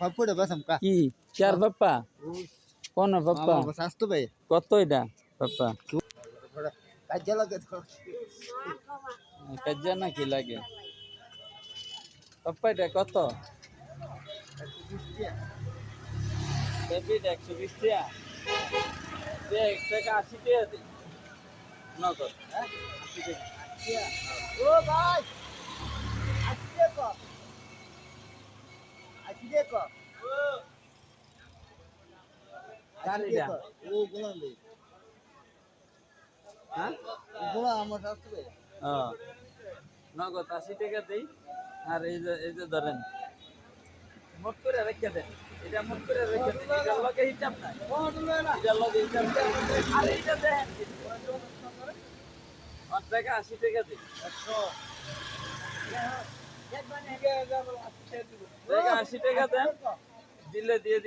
ফাপড়ে Bassam কা কি চার বাপ্পা কোন বাপ্পা স্বাস্থ্য ভাই কত এটা বাপ্পা কাজে লাগে তো কাজে না কি লাগে বাপ্পা এটা কত একশো বিশ টাকা এক টাকা আশি টাকা নগদ হ্যাঁ ও ভাই আসি দেখো আসি দেখো? দেখো ও গোলাম ভাই হ্যাঁ গোলাম আমার স্বাস্থ্য ভাই নগদ আশি টাকা দেই। আর এই যে এই যে ধরেন। মোট করে রেখে দেন। এটা মোট করে রেখে দেন। লগে হিসাব নাই। এটার লগে হিসাব নাই। আর এইটা টাকা আশি টাকা দিই। টাকা আশি টাকা দেন দিলে দিয়ে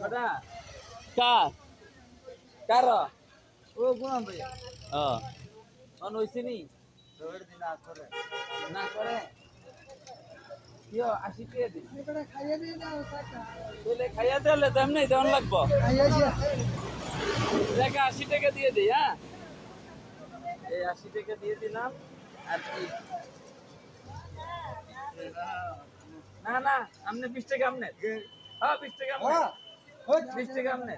ওটা কার? কার? ও গোলাম ভাই ও অন হইছিনি দৌড় দিন না? করে না করে। কিও আশি টাকা দিই খাইয়ে দিই না খাইয়া দিলে তো এমনি দেওয়ান লাগবো। খাইয়ে দিয়া আশি টাকা দিয়ে দিই হ্যাঁ? এই আশি টাকা দিয়ে দিলাম আর কি? না না আপনি বিশ টাকা আপনি হ্যাঁ বিশ টাকা আপনি বিশ টাকা আপনি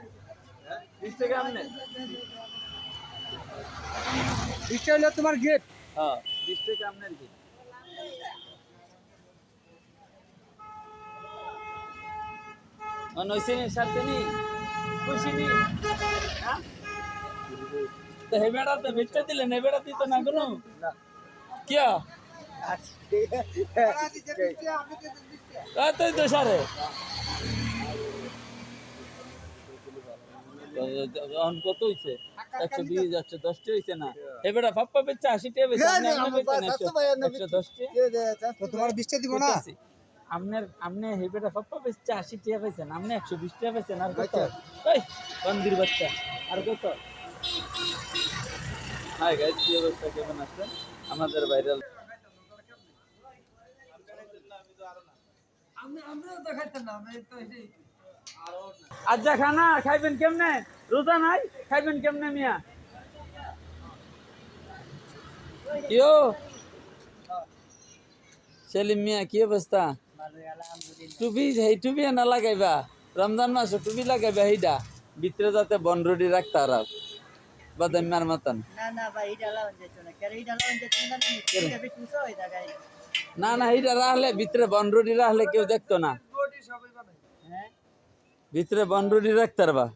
বিশ টাকা আপনি এটা হলো তোমার গেট হ্যাঁ বিশ টাকা কি। নইছিনি সাথেনি খুশিনি হ্যাঁ তো হে বেড়া তো বেচতে দিলে নে বেড়া দিত না কোনো? কিয়া? তুই তো সারে। কত হইছে? একশো বিশ একশো দশটি হইছে না? এবারে ফাপ্পা বেচছে আশি টাকা বেচছে আপনি আপনি বেচছেন একশো- একশো দশটি? তোমার বিশটা দিব না। আপনার আপনি হেবেটা ফাপ্পা বেচছে আশি টাকা পাইছেন আপনি একশো বিশ টাকা পাইছেন আর কত? এই বন্দির বাচ্চা আর কত? হাই গাইস কি অবস্থা? কেমন আছেন? আমাদের ভাইরাল আচ্ছা খানা খাইবেন কেমনে? রোজা নাই? খাইবেন কেমনে মিয়া? কিও? সেলিম মিয়া কি অবস্থা? টুপি এই টুপি না লাগাইবা। রমজান মাসে টুপি লাগাইবা এইটা ভিতরে যাতে বনরুডি রাখতে আর বাদামিয়ার মতন। না না এইটা রাখলে ভিতরে বনরুডি রাখলে কেউ দেখতো না। হ্যাঁ? ভিতরে বনরুডি রাখতে পারবা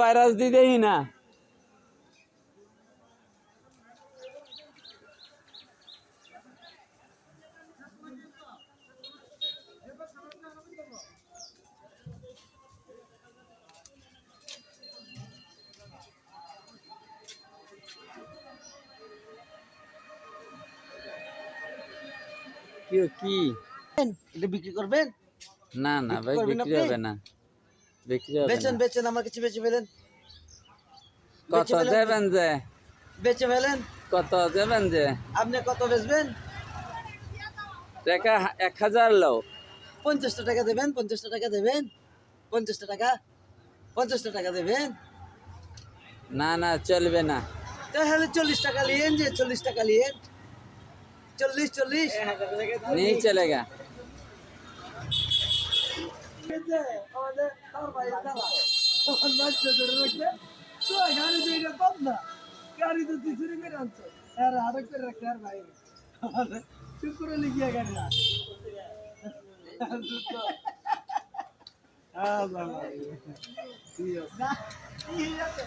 ভাইরাস দিতেই না। কি কি? এটা বিক্রি করবেন? না না ভাই বিক্রি হবে না। বিক্রি হবে বেচেন বেচেন আমার কিছু বেচে ফেলেন। কত দেবেন যে? বেচে ফেলেন? কত দেবেন যে? আপনি কত বেচবেন? টাকা এক হাজার লো পঞ্চাশটা টাকা দেবেন পঞ্চাশটা টাকা দেবেন। পঞ্চাশটা টাকা পঞ্চাশটা টাকা দেবেন। না না চলবে না। তাহলে চল্লিশ টাকা লিয়েন যে চল্লিশ টাকা লিয়েন চল্লিশ চল্লিশ नहीं चलेगा গাড়ি তো তুই চুরি করে আনছো আর আরেক করে রাখতে আর ভাই চুপ করে লিখিয়ে গাড়ি না হ্যাঁ বাবা ঠিক আছে